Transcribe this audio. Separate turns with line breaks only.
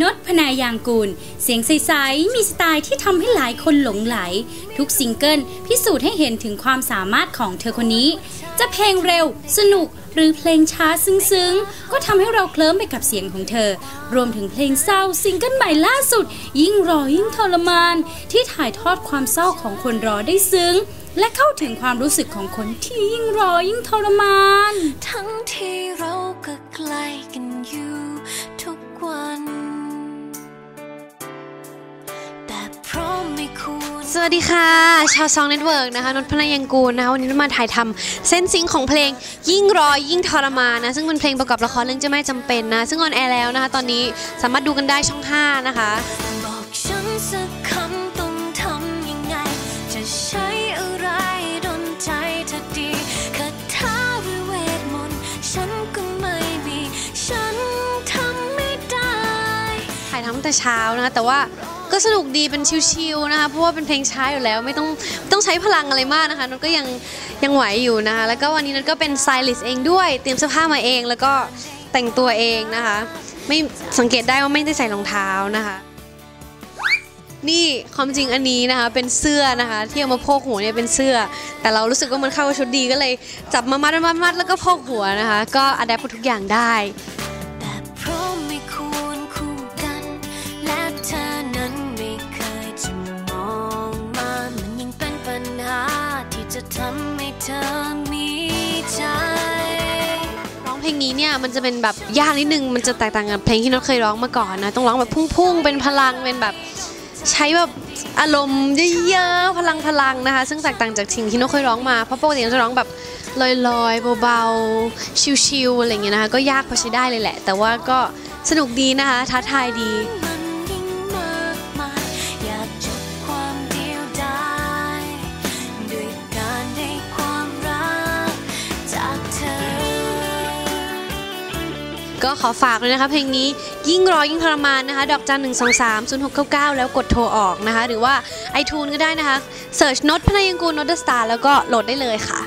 นดพนายางกูล เสียงใส ๆ มีสไตล์ที่ทำให้หลายคนหลงไหล ทุกซิงเกิลพิสูจน์ให้เห็นถึงความสามารถของเธอคนนี้ จะเพลงเร็ว สนุกหรือเพลงช้าซึ้ง ๆ ก็ทำให้เราเคลิ้มไปกับเสียงของเธอ รวมถึงเพลงเศร้าซิงเกิลใหม่ล่าสุด ยิ่งรอยิ่งทรมาน ที่ถ่ายทอดความเศร้าของคนรอได้ซึ้ง และเข้าถึงความรู้สึกของคนที่ยิ่งรอยิ่งทรมาน
ทั้ง
สวัสดีค่ะ ชาวซองเน็ตเวิร์กนะคะนนท์พนยังกูลนะคะวันนี้มาถ่ายทำเส้นซิงค์ของเพลงยิ่งรอยิ่งทรมานนะซึ่งเป็นเพลงประกอบละครเรื่องเจะไม่จำเป็นนะ ซึ่งออนแอร์แล้วนะคะ ตอนนี้สามารถดูกันได้ช่อง 5 นะคะ
บอกฉันสักคำต้องทำยังไง จะใช้อะไรดนใจเธอดีคาถาหรือเวทมนต์ฉันก็ไม่มีฉันทำไม่ได้
ถ่ายทำตั้งแต่เช้านะคะแต่ว่า ก็สนุกดีเป็นชิลๆนะคะเพราะว่าเป็นเพลงช้าอยู่แล้วไม่ต้องไม่ต้องใช้พลังอะไรมากนะคะนนท์ก็ยังยังไหวอยู่นะคะแล้วก็วันนี้นนท์ก็เป็นสไตลิสต์เองด้วยเตรียมเสื้อผ้ามาเอง แล้วก็แต่งตัวเองนะคะ ไม่สังเกตได้ว่าไม่ได้ใส่รองเท้านะคะนี่ความจริงอันนี้นะคะเป็นเสื้อนะคะที่เอามาโพกหัวเนี่ยเป็นเสื้อ แต่เรารู้สึกว่ามันเข้ากับชุดดีก็เลยจับมามัดมัดมัดแล้วก็โพกหัวนะคะ ก็อัดแอปทุกอย่างได้
ลงนี้เนี่
ยมันจะเป็นแบบยากนิดนึงมันจะแตกต่างกับเพลงที่น็อตเคยร้องมาก่อนนะต้องร้องแบบพุ่งๆเป็นพลังเป็นแบบใช้แบบอารมณ์เยอะๆพลังพลังๆนะคะ ซึ่งแตกต่างจากสิ่งที่น็อตเคยร้องมาเพราะปกติน็อตจะร้องแบบลอยๆเบาๆชิลๆอะไรอย่างเงี้ยนะคะก็ยากพอใช้ได้เลยแหละ แต่ว่าก็สนุกดีนะคะท้าทายดี ก็ขอฝากเลยนะคะเพลงนี้ยิ่งรอยิ่งทรมานนะคะดอกจันหนึ่งสองสามศูนย์หกเก้าเก้าแล้วกดโทรออกนะคะ หรือว่า iTunes ก็ได้นะคะเสิร์ชนดพนายังกูลนดสตาร์แล้วก็โหลดได้เลยค่ะ